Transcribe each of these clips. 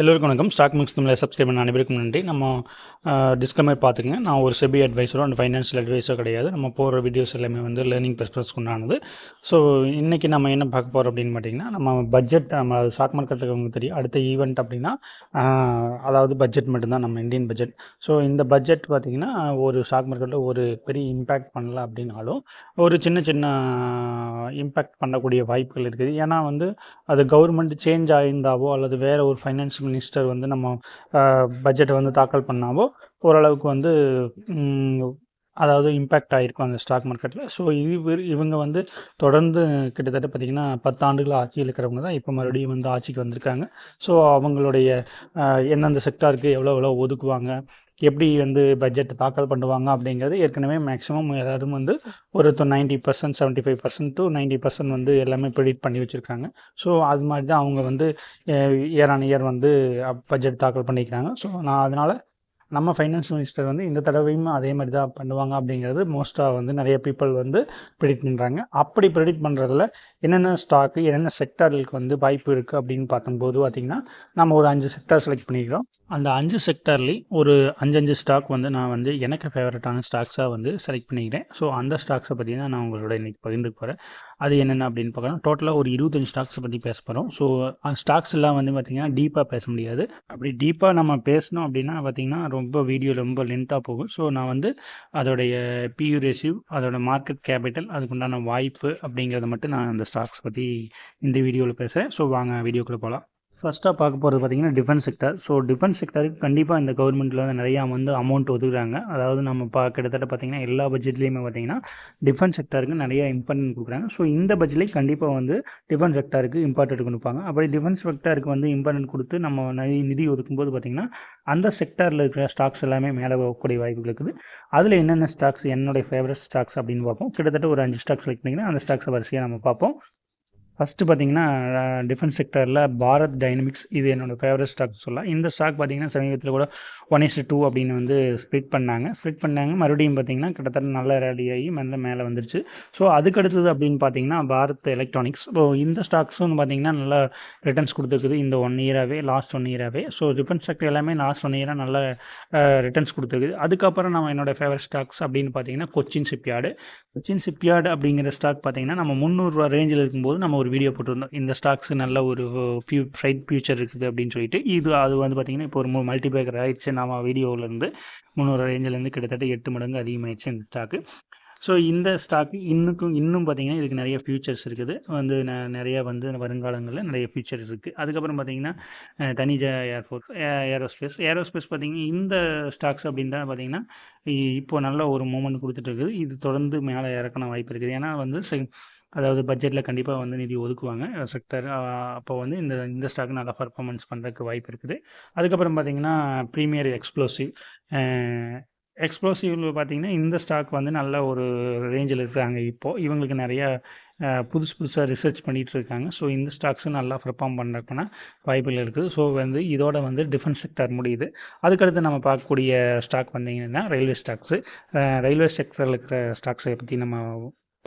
எல்லோருக்கும் வணக்கம். Stock mix தமிழை சப்ஸ்கிரைப் பண்ண அனைவருக்கும் நன்றி. நம்ம டிஸ்க்ளைமர் பார்த்துக்குங்க. நான் ஒரு செபி அட்வைஸரோ அண்ட் ஃபைனான்ஷியல் அட்வைஸோ கிடையாது. நம்ம போகிற வீடியோஸ் எல்லாமே வந்து லேர்னிங் பர்பஸ் உண்டானது. ஸோ இன்றைக்கி நம்ம என்ன பார்க்க போகிறோம் அப்படின்னு பார்த்தீங்கன்னா நம்ம பட்ஜெட் நம்ம ஸ்டாக் மார்க்கெட்டுக்கு உங்களுக்கு தெரியும். அடுத்த ஈவெண்ட் அப்படின்னா அதாவது பட்ஜெட் மட்டும்தான். நம்ம இந்தியன் பட்ஜெட் ஸோ இந்த பட்ஜெட் பார்த்திங்கன்னா ஒரு ஸ்டாக் மார்க்கெட்டில் ஒரு பெரிய இம்பேக்ட் பண்ணல அப்படின்னாலும் ஒரு சின்ன சின்ன இம்பேக்ட் பண்ணக்கூடிய வாய்ப்புகள் இருக்குது. ஏன்னா வந்து அது கவர்மெண்ட் சேஞ்ச் ஆயிருந்தாவோ அல்லது வேறு ஒரு ஃபைனான்ஸ் மினிஸ்டர் வந்து நம்ம பட்ஜெட்டை வந்து தாக்கல் பண்ணாவோ ஓரளவுக்கு வந்து அதாவது இம்பேக்ட் ஆகிருக்கும் அந்த ஸ்டாக் மார்க்கெட்டில் ஸோ இது இவங்க வந்து தொடர்ந்து கிட்டத்தட்ட பார்த்திங்கன்னா பத்தாண்டுகள் ஆட்சியில் இருக்கிறவங்க தான் இப்போ மறுபடியும் வந்து ஆட்சிக்கு வந்திருக்காங்க. ஸோ அவங்களுடைய எந்தெந்த செக்டாருக்கு எவ்வளோ எவ்வளோ ஒதுக்குவாங்க எப்படி வந்து பட்ஜெட் தாக்கல் பண்ணுவாங்க அப்படிங்கிறது ஏற்கனவே மேக்ஸிமம் எல்லாரும் வந்து ஒரு ninety percent seventy five percent to ninety percent வந்து எல்லாமே ப்ரெடிக்ட் பண்ணி வச்சுருக்காங்க. ஸோ அது மாதிரி தான் அவங்க வந்து இயர் ஆன் இயர் வந்து பட்ஜெட் தாக்கல் பண்ணிக்கிறாங்க. ஸோ நான் அதனால் நம்ம ஃபைனான்ஸ் மினிஸ்டர் வந்து இந்த தடவையும் அதே மாதிரி தான் பண்ணுவாங்க அப்படிங்கிறது மோஸ்ட்டாக வந்து நிறைய பீப்புள் வந்து ப்ரிடிக்ட் பண்ணுறாங்க அப்படி ப்ரிடிக்ட் பண்ணுறதுல என்னென்ன ஸ்டாக்கு என்னென்ன செக்டார்களுக்கு வந்து வாய்ப்பு இருக்குது அப்படின்னு பார்க்கும்போது பார்த்திங்கன்னா நம்ம ஒரு அஞ்சு செக்டார் செலக்ட் பண்ணிக்கிறோம். அந்த அஞ்சு செக்டர்லேயும் ஒரு அஞ்சஞ்சு ஸ்டாக் வந்து நான் வந்து எனக்கு ஃபேவரட்டான ஸ்டாக்ஸாக வந்து செலக்ட் பண்ணிக்கிறேன். ஸோ அந்த ஸ்டாக்ஸை பற்றி தான் நான் உங்களோட இன்றைக்கி பகிர்ந்து போகிறேன் அது என்னென்ன அப்படின்னு பார்க்கலாம் டோட்டலாக ஒரு இருபத்தஞ்சு ஸ்டாக்ஸ் பற்றி பேச போகிறோம் ஸோ அந்த ஸ்டாக்ஸ் எல்லாம் வந்து பார்த்திங்கன்னா டீப்பாக பேச முடியாது. அப்படி டீப்பாக நம்ம பேசணும் அப்படின்னா பார்த்திங்கன்னா ரொம்ப வீடியோ ரொம்ப லென்த்தாக போகும். ஸோ நான் வந்து அதோடைய பியூ ரேசிவ் அதோட மார்க்கெட் கேபிட்டல் அதுக்குண்டான வாய்ப்பு அப்படிங்கிறத மட்டும் நான் அந்த ஸ்டாக்ஸ் பற்றி இந்த வீடியோவில் பேசுகிறேன் ஸோ வாங்க வீடியோக்குள்ளே போகலாம் ஃபஸ்ட்டாக பார்க்க போகிறது பார்த்தீங்கன்னா டிஃபென்ஸ் செக்டர் ஸோ டிஃபென்ஸ் செக்டருக்கு கண்டிப்பாக இந்த கவர்மெண்ட்டில் வந்து நிறையா வந்து அமௌண்ட் ஒதுக்குறாங்க. அதாவது நம்ம பா கிட்டத்தட்ட பார்த்தீங்கன்னா எல்லா பட்ஜெட்லேயுமே பார்த்தீங்கன்னா டிஃபென்ஸ் செக்டருக்கு நிறையா இம்பார்ட்டன்ட் கொடுக்குறாங்க. ஸோ இந்த பட்ஜெட்லேயும் கண்டிப்பாக வந்து டிஃபென்ஸ் செக்டருக்கு இம்பார்ட்டன்ட் கொடுப்பாங்க அப்படி டிஃபென்ஸ் செக்டருக்கு வந்து இம்பார்ட்டன்ட் கொடுத்து நம்ம நிதி நிதி ஒதுக்கும்போது பார்த்திங்கன்னா அந்த செக்டாரில் இருக்கிற ஸ்டாக்ஸ் எல்லாமே மேலே போகக்கூடிய வாய்ப்புகள் இருக்குது. அதில் என்னென்ன ஸ்டாக்ஸ் என்னுடைய ஃபேவரட் ஸ்டாக்ஸ் அப்படின்னு பார்ப்போம். கிட்டத்தட்ட ஒரு அஞ்சு ஸ்டாக்ஸ் செலக்ட் அந்த ஸ்டாக்ஸை வரிசையாக நம்ம பார்ப்போம். ஃபஸ்ட்டு பார்த்தீங்கன்னா டிஃபென்ஸ் செக்டரில் பாரத் டைனமிக்ஸ் இது என்னோடய ஃபேவரட் ஸ்டாக் சொல்லலாம். இந்த ஸ்டாக் பார்த்தீங்கன்னா சமீபத்தில் கூட ஒன் இஸ்ட் டூ அப்படின்னு வந்து ஸ்ப்ளிட் பண்ணாங்க. ஸ்ப்ளிட் பண்ணாங்க. மறுபடியும் பார்த்தீங்கன்னா கிட்டத்தட்ட நல்ல ரேலி ஆகி மெல்ல மேலே வந்துருச்சு. ஸோ அதுக்கு அடுத்தது அப்படின்னு பார்த்தீங்கன்னா பாரத் எலக்ட்ரானிக்ஸ் ஸோ இந்த ஸ்டாக்ஸும் பார்த்தீங்கன்னா நல்லா ரிட்டர்ன்ஸ் கொடுத்துருக்குது இந்த ஒன் இயராகவே லாஸ்ட் ஒன் இயராகவே ஸோ டிஃபென்ஸ் செக்டர் எல்லாமே லாஸ்ட் ஒன் இயராக நல்ல ரிட்டர்ன்ஸ் கொடுத்துருக்குது. அதுக்கப்புறம் நம்ம என்னோடய ஃபேவரட் ஸ்டாக்ஸ் அப்படின்னு பார்த்தீங்கன்னா கொச்சின் ஷிப்யார்டு கொச்சின் ஷிப்யார்டு அப்படிங்கிற ஸ்டாக் பார்த்தீங்கன்னா நம்ம முந்நூறுரூவா ரேஞ்சில் இருக்கும்போது நம்ம ஒரு வீடியோ போட்டிருந்தோம். இந்த ஸ்டாக்ஸ் நல்ல ஒரு ஃபியூ ஃப்ரைட் ஃபியூச்சர் இருக்குது அப்படின்னு சொல்லிட்டு. இது அது வந்து பார்த்திங்கன்னா இப்போ ஒரு மல்டிபேக்கர் ஆயிடுச்சு நம்ம வீடியோவிலேருந்து முந்நூறு ரேஞ்சிலேருந்து கிட்டத்தட்ட எட்டு மடங்கு அதிகமாகிடுச்சு இந்த ஸ்டாக்கு ஸோ இந்த ஸ்டாக்கு இன்னுக்கும் இன்னும் பார்த்தீங்கன்னா இதுக்கு நிறைய ஃபியூச்சர்ஸ் இருக்குது. வந்து ந- நிறைய வந்து வருங்காலங்களில் நிறைய ஃபியூச்சர்ஸ் இருக்குது அதுக்கப்புறம் பார்த்திங்கன்னா அஹ், தனிஜ ஏர்ஃபோர்ஸ் ஏரோஸ்பேஸ் ஏரோஸ்பேஸ் பார்த்திங்கன்னா இந்த ஸ்டாக்ஸ் அப்படின்னு தான் பார்த்தீங்கன்னா இப்போ நல்ல ஒரு மூமெண்ட் கொடுத்துட்டு இருக்குது. இது தொடர்ந்து மேலே இறக்கணும் வாய்ப்பு இருக்குது. ஏன்னா வந்து அதாவது பட்ஜெட்டில் கண்டிப்பாக வந்து நிதி ஒதுக்குவாங்க. செக்டர் அப்போ வந்து இந்த இந்த ஸ்டாக் நல்லா பர்ஃபார்மன்ஸ் பண்ணுறதுக்கு வாய்ப்பு இருக்குது. அதுக்கப்புறம் பார்த்தீங்கன்னா ப்ரீமியர் எக்ஸ்ப்ளோசிவ் எக்ஸ்ப்ளோசிவில் பார்த்தீங்கன்னா இந்த ஸ்டாக் வந்து நல்ல ஒரு ரேஞ்சில் இருக்கிறாங்க இப்போது இவங்களுக்கு நிறையா புதுசு புதுசாக ரிசர்ச் பண்ணிகிட்டு இருக்காங்க. ஸோ இந்த ஸ்டாக்ஸும் நல்லா பெர்ஃபார்ம் பண்ணுறதுக்கான வாய்ப்புகள் இருக்குது. ஸோ வந்து இதோட வந்து டிஃபென்ஸ் செக்டர் முடியுது. அதுக்கடுத்து நம்ம பார்க்கக்கூடிய ஸ்டாக் வந்தீங்கன்னா ரயில்வே ஸ்டாக்ஸு ரயில்வே செக்டரில் இருக்கிற ஸ்டாக்ஸை பற்றி நம்ம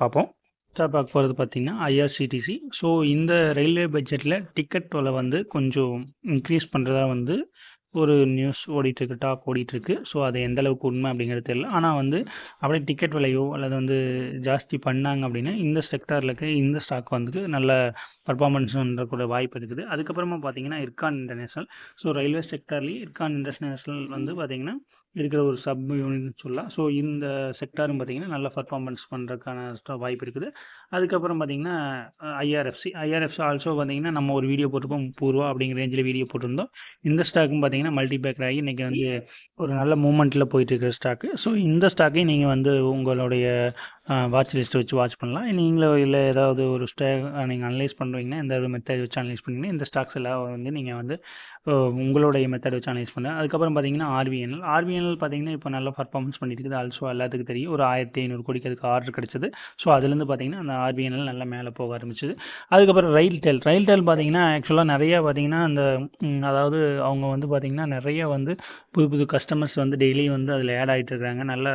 பார்ப்போம். ஃபஸ்ட்டாக பார்க்க போகிறது பார்த்தீங்கன்னா ஐஆர்சிடிசி ஸோ இந்த ரயில்வே பட்ஜெட்டில் டிக்கெட் விலை வந்து கொஞ்சம் இன்க்ரீஸ் பண்ணுறதா வந்து ஒரு நியூஸ் ஓடிட்டுருக்கு டாக் ஓடிட்டுருக்கு. ஸோ அது எந்த அளவுக்கு உண்மை அப்படிங்கிறது தெரியல. ஆனால் வந்து அப்படியே டிக்கெட் விலையோ அல்லது வந்து ஜாஸ்தி பண்ணாங்க அப்படின்னா இந்த செக்டாரில் இருக்க இந்த ஸ்டாக் வந்து நல்ல பர்ஃபார்மன்ஸ் கூட வாய்ப்பு இருக்குது. அதுக்கப்புறமா பார்த்தீங்கன்னா இர்கான் இன்டர்நேஷ்னல் ஸோ ரயில்வே செக்டார்லேயே இர்கான் இன்டர்நேஷ்னல் வந்து பார்த்திங்கன்னா இருக்கிற ஒரு சப் யூனிட்னு சொல்லலாம். ஸோ இந்த செக்டாரும் பார்த்தீங்கன்னா நல்ல பர்ஃபார்மன்ஸ் பண்ணுறதுக்கான வாய்ப்பு இருக்குது. அதுக்கப்புறம் பார்த்தீங்கன்னா ஐஆர்எஃப்சி ஐஆர்எஃப்சி ஆல்சோ பார்த்தீங்கன்னா நம்ம ஒரு வீடியோ போட்டிருப்போம் முப்பது ரூபா அப்படிங்கிற ரேஞ்சில் வீடியோ போட்டிருந்தோம். இந்த ஸ்டாக்கும் பார்த்தீங்கன்னா மல்டிபேக்கர் ஆகி இன்றைக்கி வந்து ஒரு நல்ல மூமெண்ட்டில் போயிட்டு இருக்கிற ஸ்டாக்கு ஸோ இந்த ஸ்டாக்கையும் நீங்கள் வந்து உங்களுடைய வாட்ச் லிஸ்ட் வச்சு வாட்ச் பண்ணலாம். நீங்களும் இல்லை ஏதாவது ஒரு ஸ்டே நீங்கள் அனலைஸ் பண்ணுவீங்கன்னா ஒரு மெத்தட் வச்சு அனலைஸ் பண்ணிங்கன்னா இந்த ஸ்டாக்ஸ் எல்லாம் வந்து நீங்கள் வந்து உங்களுடைய மெத்தட் வச்சு அனலைஸ் பண்ணுங்கள் அதுக்கப்புறம் பார்த்தீங்கன்னா ஆர்விஎன்எல் ஆர்விஎன்எல் பார்த்தீங்கன்னா இப்போ நல்லா பர்ஃபார்மன்ஸ் பண்ணிட்டு இருக்குது ஆல்சோ எல்லாத்துக்கும் தெரியும். ஒரு ஆயிரத்தி ஐநூறு கோடிக்கு அதுக்கு ஆர்டர் கிடச்சிது. ஸோ அதுலேருந்து பார்த்தீங்கன்னா அந்த ஆர்பிஎன்எல் நல்லா மேலே போக ஆரம்பிச்சது. அதுக்கப்புறம் ரயில் டெல் ரயில் டெல் பார்த்தீங்கன்னா ஆக்சுவலாக நிறைய பார்த்தீங்கன்னா அந்த அதாவது அவங்க வந்து பார்த்தீங்கன்னா நிறைய வந்து புது புது கஸ்டமர்ஸ் வந்து டெய்லி வந்து அதில் ஆட் ஆகிட்டு இருக்காங்க. நல்ல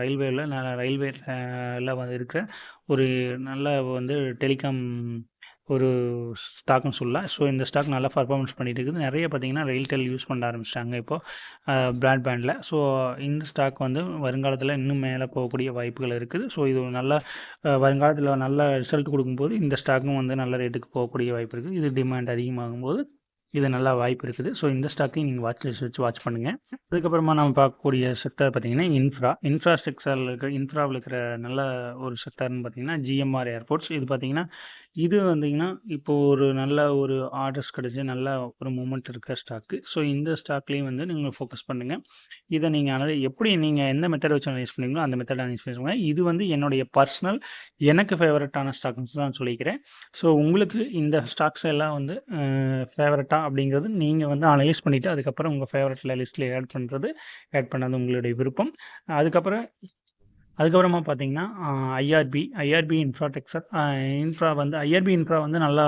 ரயில்வேயில் நல்ல ரயில்வே வந்து இருக்கிற ஒரு நல்ல வந்து டெலிகாம் ஒரு ஸ்டாக்னு சொல்லலாம் ஸோ இந்த ஸ்டாக் நல்லா பர்ஃபார்மன்ஸ் பண்ணிட்டு இருக்குது. நிறைய பார்த்தீங்கன்னா ரெயில்டெல் யூஸ் பண்ண ஆரம்பிச்சிட்டாங்க இப்போது ப்ராட்பேண்டில் ஸோ இந்த ஸ்டாக் வந்து வருங்காலத்தில் இன்னும் மேலே போகக்கூடிய வாய்ப்புகள் இருக்குது. ஸோ இது ஒரு நல்ல வருங்காலத்தில் நல்ல ரிசல்ட் கொடுக்கும்போது இந்த ஸ்டாக்கும் வந்து நல்ல ரேட்டுக்கு போகக்கூடிய வாய்ப்பு இருக்குது. இது டிமாண்ட் அதிகமாகும்போது இது நல்லா வாய்ப்பு இருக்குது. ஸோ இந்த ஸ்டாக்கையும் நீங்கள் வாட்ச் லிஸ்ட் வச்சு வாட்ச் பண்ணுங்கள் அதுக்கப்புறமா நம்ம பார்க்கக்கூடிய செக்டர் பார்த்தீங்கன்னா இன்ஃப்ரா இன்ஃப்ராஸ்ட்ரக்சரில் இருக்கிற இன்ஃப்ராவில் இருக்கிற நல்ல ஒரு செக்டர்னு பார்த்தீங்கன்னா ஜிஎம்ஆர் ஏர்போர்ட்ஸ் இது பார்த்தீங்கன்னா இது வந்தீங்கன்னா இப்போது ஒரு நல்ல ஒரு ஆர்டர்ஸ் கிடச்சி நல்ல ஒரு மூமெண்ட் இருக்கிற ஸ்டாக்கு ஸோ இந்த ஸ்டாக்லேயும் வந்து நீங்கள் ஃபோக்கஸ் பண்ணுங்கள் இதை நீங்கள் அனலை எப்படி நீங்கள் எந்த மெத்தட் வச்சு அனலைஸ் பண்ணுங்களோ அந்த மெத்தட் அனலைஸ் பண்ணுங்க இது வந்து என்னுடைய பர்சனல் எனக்கு ஃபேவரட்டான ஸ்டாக்ஸ் தான் சொல்லிக்கிறேன். ஸோ உங்களுக்கு இந்த ஸ்டாக்ஸ் எல்லாம் வந்து ஃபேவரட்டா அப்படிங்கிறது நீங்கள் வந்து அனலைஸ் பண்ணிவிட்டு அதுக்கப்புறம் உங்கள் ஃபேவரட்டில் லிஸ்ட்டில் ஆட் பண்ணுறது ஆட் பண்ணது உங்களுடைய விருப்பம். அதுக்கப்புறம் அதுக்கப்புறமா பார்த்தீங்கன்னா ஐஆர்பி ஐஆர்பி இன்ஃப்ராடெக்சர் இன்ஃப்ரா வந்து ஐஆர்பி இன்ஃப்ரா வந்து நல்லா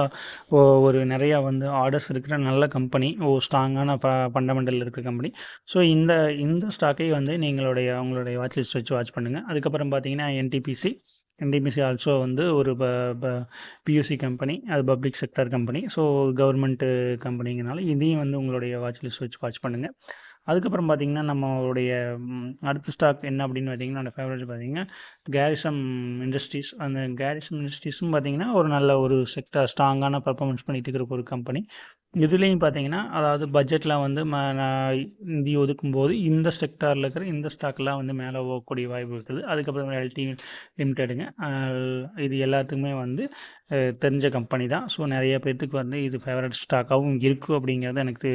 ஒரு நிறையா வந்து ஆர்டர்ஸ் இருக்கிற நல்ல கம்பெனி ஓ ஸ்ட்ராங்கான ப ஃபண்டமெண்டல் இருக்கிற கம்பெனி ஸோ இந்த இந்த ஸ்டாக்கை வந்து நீங்களுடைய உங்களுடைய வாட்ச் லிஸ்ட் வச்சு வாட்ச் பண்ணுங்கள் அதுக்கப்புறம் பார்த்தீங்கன்னா என்டிபிசி என்டிபிசி ஆல்சோ வந்து ஒரு ப ப பியூசி கம்பெனி அது public sector company so government கம்பெனிங்கனால இதையும் வந்து உங்களுடைய வாட்ச் லிஸ்ட் வச்சு வாட்ச் பண்ணுங்கள் அதுக்கப்புறம் பார்த்திங்கன்னா நம்மளுடைய அடுத்த ஸ்டாக் என்ன அப்படின்னு பார்த்தீங்கன்னா என்னோடய ஃபேவரட் பார்த்தீங்கன்னா கேரிசம் இண்டஸ்ட்ரீஸ் அந்த கேரிசம் இண்டஸ்ட்ரீஸும் பார்த்தீங்கன்னா ஒரு நல்ல ஒரு செக்டர் ஸ்ட்ராங்கான பர்ஃபார்மன்ஸ் பண்ணிகிட்டு இருக்கிற ஒரு கம்பெனி இதுலேயும் பார்த்தீங்கன்னா அதாவது பட்ஜெட்டில் வந்து ம நான் நிதி ஒதுக்கும்போது இந்த செக்டாரில் இருக்கிற இந்த ஸ்டாக்லாம் வந்து மேலே போகக்கூடிய வாய்ப்பு இருக்குது. அதுக்கப்புறம் எல்டி லிமிட்டெடுங்க இது எல்லாத்துக்குமே வந்து தெரிஞ்ச கம்பெனி தான். ஸோ நிறைய பேர்த்துக்கு வந்து இது ஃபேவரட் ஸ்டாக்காகவும் இருக்குது அப்படிங்கிறது எனக்கு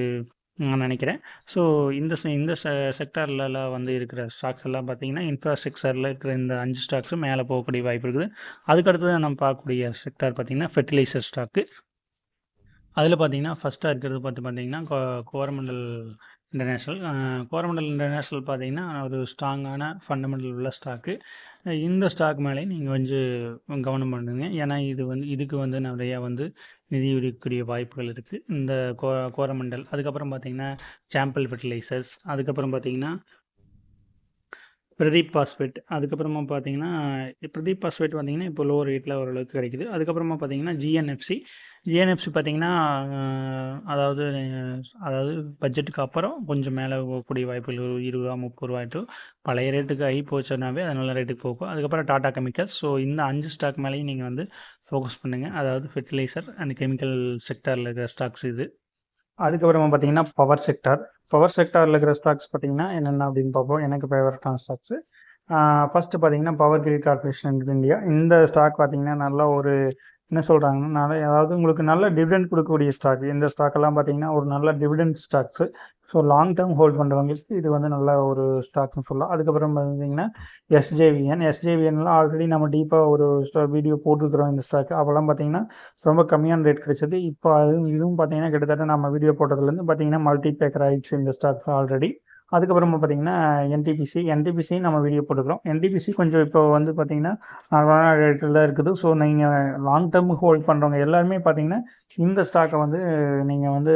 நான் நினைக்கிறேன். ஸோ இந்த இந்த செக்டாரில் வந்து இருக்கிற ஸ்டாக்ஸ் எல்லாம் பார்த்தீங்கன்னா இன்ஃப்ராஸ்ட்ரக்சரில் இருக்கிற இந்த அஞ்சு ஸ்டாக்ஸும் மேலே போகக்கூடிய வாய்ப்பு இருக்குது. அதுக்கடுத்து நம்ம பார்க்கக்கூடிய செக்டார் பார்த்தீங்கன்னா ஃபெர்டிலைசர் ஸ்டாக்கு அதில் பார்த்தீங்கன்னா ஃபஸ்ட்டாக இருக்கிறது பார்த்து பார்த்தீங்கன்னா கோ கோரமண்டல் இன்டர்நேஷ்னல் கோரமண்டல் இன்டர்நேஷ்னல் பார்த்தீங்கன்னா ஒரு ஸ்ட்ராங்கான ஃபண்டமெண்டல் உள்ள ஸ்டாக்கு இந்த ஸ்டாக் மேலே நீங்கள் கொஞ்சம் கவனம் பண்ணுங்க. ஏன்னா இது வந்து இதுக்கு வந்து நிறையா வந்து நிதி உரிக்கக்கூடிய வாய்ப்புகள் இருக்குது இந்த கோ கோரமண்டல் அதுக்கப்புறம் பார்த்தீங்கன்னா சாம்பிள் ஃபெர்டிலைசர்ஸ் அதுக்கப்புறம் பார்த்தீங்கன்னா பிரதீப் பாஸ்பேட். அதுக்கப்புறமா பார்த்தீங்கன்னா பிரதீப் பாஸ்பேட் பார்த்தீங்கன்னா இப்போ லோ ரேட்டில் ஓரளவுக்கு கிடைக்குது. அதுக்கப்புறமா பார்த்தீங்கன்னா ஜிஎன்எஃப்சி ஜிஎன்எஃப்சி பார்த்தீங்கன்னா அதாவது அதாவது பட்ஜெட்டுக்கு அப்புறம் கொஞ்சம் மேலே போகக்கூடிய வாய்ப்புகள் இருபது ரூபா முப்பது ரூபா பழைய ரேட்டுக்கு ஆகி போச்சுனாவே அது நல்ல ரேட்டுக்கு போகும். அதுக்கப்புறம் டாடா கெமிக்கல்ஸ் ஸோ இந்த அஞ்சு ஸ்டாக் மேலேயும் நீங்கள் வந்து ஃபோக்கஸ் பண்ணுங்கள் அதாவது ஃபெர்டிலைசர் அண்ட் கெமிக்கல் செக்டரில் இருக்கிற ஸ்டாக்ஸ் இது. அதுக்கப்புறமா பார்த்தீங்கன்னா பவர் செக்டார் பவர் செக்டாரில் இருக்கிற ஸ்டாக்ஸ் பார்த்தீங்கன்னா என்னென்ன அப்படின்னு பார்ப்போம். எனக்கு ஃபேவரட்டான ஸ்டாக்ஸு ஃபஸ்ட்டு பார்த்தீங்கன்னா பவர் கிரிட் கார்பரேஷன் இந்தியா இந்த ஸ்டாக் பார்த்தீங்கன்னா நல்லா ஒரு என்ன சொல்கிறாங்கன்னா நல்ல அதாவது உங்களுக்கு நல்ல டிவிடெண்ட் கொடுக்கக்கூடிய ஸ்டாக் இந்த ஸ்டாக்கெல்லாம் பார்த்தீங்கன்னா ஒரு நல்ல dividend stocks so long term hold பண்ணுறவங்களுக்கு இது வந்து நல்ல ஒரு ஸ்டாக்னு சொல்லலாம். அதுக்கப்புறம் பார்த்தீங்கன்னா எஸ்ஜேவிஎன் எஸ்ஜேவிஎன்லாம் ஆல்ரெடி நம்ம டீப்பாக ஒரு வீடியோ போட்டுருக்குறோம் இந்த ஸ்டாக் அப்போல்லாம் பார்த்தீங்கன்னா ரொம்ப கம்மியான ரேட் கிடைச்சது. இப்போ அதுவும் இதுவும் பார்த்தீங்கன்னா கிட்டத்தட்ட நம்ம வீடியோ போட்டதுலேருந்து பார்த்தீங்கன்னா மல்டி பேக்கர் ஆயிடுச்சு இந்த ஸ்டாக் ஆல்ரெடி அதுக்கப்புறமா பார்த்தீங்கன்னா என்டிபிசி என்டிபிசி நம்ம வீடியோ போட்டுக்கிறோம். என்டிபிசி கொஞ்சம் இப்போ வந்து பார்த்தீங்கன்னா நார்மலான ரேட்டில் தான் இருக்குது. ஸோ நீங்கள் லாங் டேர்ம் ஹோல்ட் பண்ணுறவங்க எல்லாருமே பார்த்தீங்கன்னா இந்த ஸ்டாக்கை வந்து நீங்கள் வந்து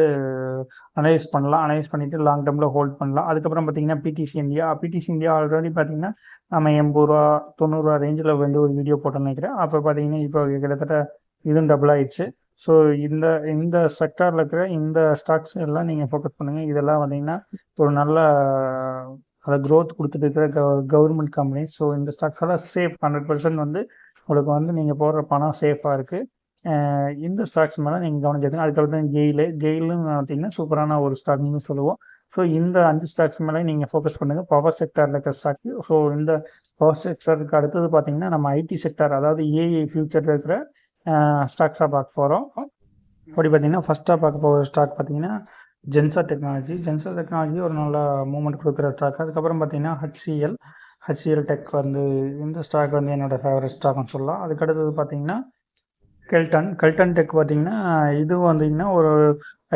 அனலைஸ் பண்ணலாம். அனலைஸ் பண்ணிவிட்டு லாங் டேர்மில் ஹோல்ட் பண்ணலாம். அதுக்கப்புறம் பார்த்தீங்கன்னா PTC India PTC India already பார்த்தீங்கன்னா நம்ம எண்பது ரூபா தொண்ணூறுரூவா ரேஞ்சில் வந்து ஒரு வீடியோ போட்டோம்னு நினைக்கிறேன் அப்போ பார்த்தீங்கன்னா இப்போ கிட்டத்தட்ட இதுவும் டபுள் ஆயிடுச்சு. ஸோ இந்த இந்த செக்டாரில் இருக்கிற இந்த ஸ்டாக்ஸ் எல்லாம் நீங்கள் ஃபோக்கஸ் பண்ணுங்கள் இதெல்லாம் வந்தீங்கன்னா ஒரு நல்ல அதை க்ரோத் கொடுத்துட்டு இருக்கிற க கவர்மெண்ட் கம்பெனி ஸோ இந்த ஸ்டாக்ஸ் எல்லாம் சேஃப் ஹண்ட்ரட் பர்சன்ட் வந்து உங்களுக்கு வந்து நீங்கள் போடுற பணம் சேஃபாக இருக்குது இந்த ஸ்டாக்ஸ் மேலே நீங்கள் கவனிச்சிருக்கீங்க அதுக்கப்புறம் கெயிலு கெயிலுன்னு பார்த்தீங்கன்னா சூப்பரான ஒரு ஸ்டாக்னு சொல்லுவோம். ஸோ இந்த அஞ்சு ஸ்டாக்ஸ் மேலே நீங்கள் ஃபோக்கஸ் பண்ணுங்கள் பவர் செக்டாரில் இருக்கிற ஸ்டாக் ஸோ இந்த பவர் செக்டருக்கு அடுத்தது பார்த்தீங்கன்னா நம்ம ஐடி செக்டார் அதாவது ஏஐ ஃபியூச்சரில் இருக்கிற ஸ்டாக்ஸாக பார்க்க போகிறோம் அப்படி பார்த்தீங்கன்னா ஃபஸ்ட்டாக பார்க்க போகிற ஸ்டாக் பார்த்தீங்கன்னா ஜென்சா டெக்னாலஜி ஜென்சா டெக்னாலஜி ஒரு நல்ல மூமெண்ட் கொடுக்குற ஸ்டாக் அதுக்கப்புறம் பார்த்தீங்கன்னா ஹச்சிஎல் ஹச்சிஎல் டெக் வந்து இந்த ஸ்டாக் வந்து என்னோடய ஃபேவரட் ஸ்டாக்னு சொல்லலாம். அதுக்கடுத்தது பார்த்தீங்கன்னா கெல்டன் கெல்டன் டெக் பார்த்தீங்கன்னா இதுவும் வந்தீங்கன்னா ஒரு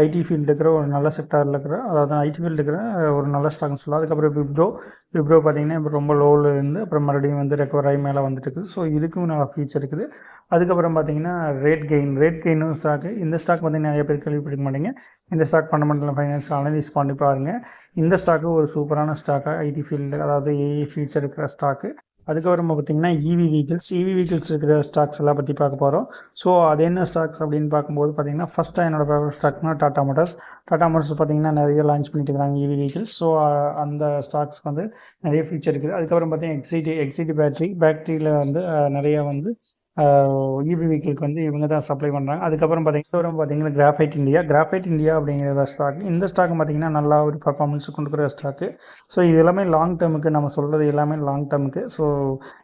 ஐடி ஃபீல்டு இருக்கிற ஒரு நல்ல செக்டாரில் இருக்கிற அதாவது ஐடி ஃபீல்டு இருக்கிற ஒரு நல்ல ஸ்டாக்னு சொல்லலாம். அதுக்கப்புறம் விப்ரோ விப்ரோ பார்த்தீங்கன்னா இப்போ ரொம்ப லோவில் இருந்து அப்புறம் மறுபடியும் வந்து ரெக்கவர் ஆகி மேலே வந்துட்டு இருக்குது ஸோ இதுக்கும் நல்ல ஃபீச்சர் இருக்குது. அதுக்கப்புறம் பார்த்தீங்கன்னா ரேட் கெயின் ரேட் கெயினும் ஸ்டாக்கு இந்த ஸ்டாக் பார்த்தீங்கன்னா நிறைய பேர் கேள்விப்படிக்க மாட்டேங்க. இந்த ஸ்டாக் ஃபண்டமெண்டல் ஃபைனான்ஸ் அனலைஸ் பண்ணி பாருங்கள் இந்த ஸ்டாக்கு ஒரு சூப்பரான ஸ்டாக்காக ஐடி ஃபீல்டு அதாவது ஏஐ ஃபியூச்சர் இருக்கிற ஸ்டாக்கு அதுக்கப்புறம் பார்த்தீங்கன்னா இவி வெஹிக்கிள்ஸ் இவி வெஹிக்கிள்ஸ் இருக்கிற ஸ்டாக்ஸ் எல்லாம் பற்றி பார்க்க போகிறோம் ஸோ அது என்ன ஸ்டாக்ஸ் அப்படின்னு பார்க்கும்போது பார்த்தீங்கன்னா ஃபஸ்ட்டாக என்னோட ஃபேவரட் ஸ்டாக்னா டாடா மோட்டார்ஸ் டாடா மோட்டார்ஸ் பார்த்தீங்கன்னா நிறைய லான்ச் பண்ணிட்டு இருக்காங்க இவி வெஹிக்கிள்ஸ் ஸோ அந்த ஸ்டாக்ஸ் வந்து நிறைய ஃபியூச்சர் இருக்குது. அதுக்கப்புறம் பார்த்தீங்கன்னா எக்ஸிடி எக்ஸிடி பேட்டரி பேட்டரியில் வந்து நிறைய வந்து இபி வெஹிக்கிளுக்கு வந்து இவங்க தான் சப்ளை பண்ணுறாங்க அதுக்கப்புறம் பார்த்தீங்கன்னா பார்த்தீங்கன்னா கிராஃபைட் இந்தியா கிராஃபைட் இந்தியா அப்படிங்கிற ஸ்டாக் இந்த ஸ்டாக் பார்த்தீங்கன்னா நல்லா ஒரு பர்ஃபார்மன்ஸ் கொடுக்குற ஸ்டாக்கு ஸோ இது எல்லாமே லாங் டேர்முக்கு நம்ம சொல்கிறது எல்லாமே லாங் டேர்முக்கு ஸோ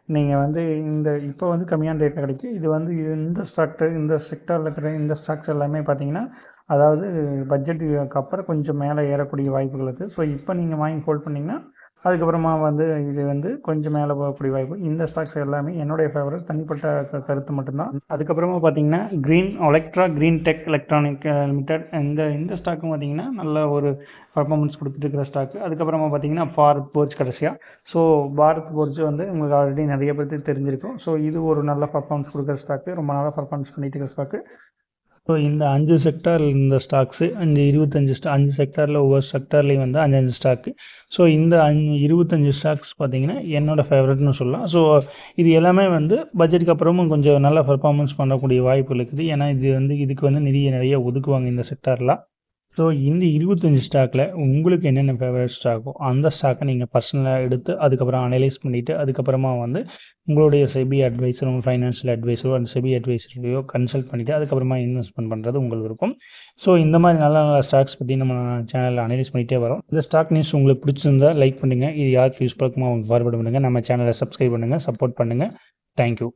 நீங்கள் வந்து இந்த இப்போ வந்து கம்மியான ரேட்டில் கிடைக்கும் இது வந்து இந்த ஸ்டாக்டர் இந்த செக்டரில் இருக்கிற இந்த ஸ்டாக்ஸ் எல்லாமே பார்த்தீங்கன்னா அதாவது பட்ஜெட்டுக்கு அப்புறம் கொஞ்சம் மேலே ஏறக்கூடிய வாய்ப்புகள் இருக்குது ஸோ இப்போ நீங்கள் வாங்கி ஹோல்ட் பண்ணிங்கன்னா அதுக்கப்புறமா வந்து இது வந்து கொஞ்சம் மேலே போகக்கூடிய வாய்ப்பு. இந்த ஸ்டாக்ஸ் எல்லாமே என்னுடைய ஃபேவரட் தனிப்பட்ட கருத்து மட்டும்தான். அதுக்கப்புறமா பார்த்தீங்கன்னா green electra green tech electronic limited இந்த இந்த ஸ்டாக்கும் பார்த்தீங்கன்னா நல்ல ஒரு பர்ஃபார்மன்ஸ் கொடுத்துட்டு இருக்கிற ஸ்டாக்கு அதுக்கப்புறமா பார்த்தீங்கன்னா பாரத் போர்ஜ் கடைசியாக ஸோ பாரத் போர்ஜ் வந்து உங்களுக்கு ஆல்ரெடி நிறைய பேருக்கு தெரிஞ்சிருக்கும். ஸோ இது ஒரு நல்ல பர்ஃபார்மன்ஸ் கொடுக்குற ஸ்டாக்கு ரொம்ப நாளாக பர்ஃபார்மன்ஸ் பண்ணிட்டு இருக்கிற ஸ்டாக்கு ஸோ இந்த அஞ்சு செக்டார் இந்த ஸ்டாக்ஸு இந்த இருபத்தஞ்சு ஸ்டா அஞ்சு செக்டாரில் ஒவ்வொரு செக்டார்லேயும் வந்து அஞ்சு அஞ்சு ஸ்டாக்கு ஸோ இந்த அஞ்சு இருபத்தஞ்சு ஸ்டாக்ஸ் பார்த்தீங்கன்னா என்னோடய ஃபேவரட்னு சொல்லலாம். ஸோ இது எல்லாமே வந்து பட்ஜெட்டுக்கு அப்புறமும் கொஞ்சம் நல்ல பர்ஃபார்மன்ஸ் பண்ணக்கூடிய வாய்ப்பு இருக்குது. ஏன்னா இது வந்து இதுக்கு வந்து நிதியை நிறைய ஒதுக்குவாங்க இந்த செக்டார்லாம் ஸோ இந்த இருபத்தஞ்சி ஸ்டாக்கில் உங்களுக்கு என்னென்ன ஃபேவரட் ஸ்டாக்கோ அந்த ஸ்டாக்கை நீங்கள் பர்சனலாக எடுத்து அதுக்கப்புறம் அனலைஸ் பண்ணிவிட்டு அதுக்கப்புறமா வந்து உங்களுடைய செபி அட்வைஸரும் ஃபைனான்ஷியல் அட்வைஸரோ அந்த செபி அட்வைஸரையோ கன்சல்ட் பண்ணிவிட்டு அதுக்கப்புறமா இன்வெஸ்ட்மெண்ட் பண்ணுறது உங்கள் விருப்பம் ஸோ இந்த மாதிரி நல்ல நல்ல ஸ்டாக்ஸ் பற்றி நம்ம சேனலில் அனலைஸ் பண்ணிகிட்டே வரோம். இந்த ஸ்டாக் நியூஸ் உங்களுக்கு பிடிச்சிருந்தா லைக் பண்ணுங்கள் இது யாருக்கு யூஸ் பழக்கமாக அவங்க ஃபார்வர்ட் பண்ணுங்கள் நம்ம சேனலை சப்ஸ்கிரைப் பண்ணுங்கள் சப்போர்ட் பண்ணுங்கள் தேங்க்யூ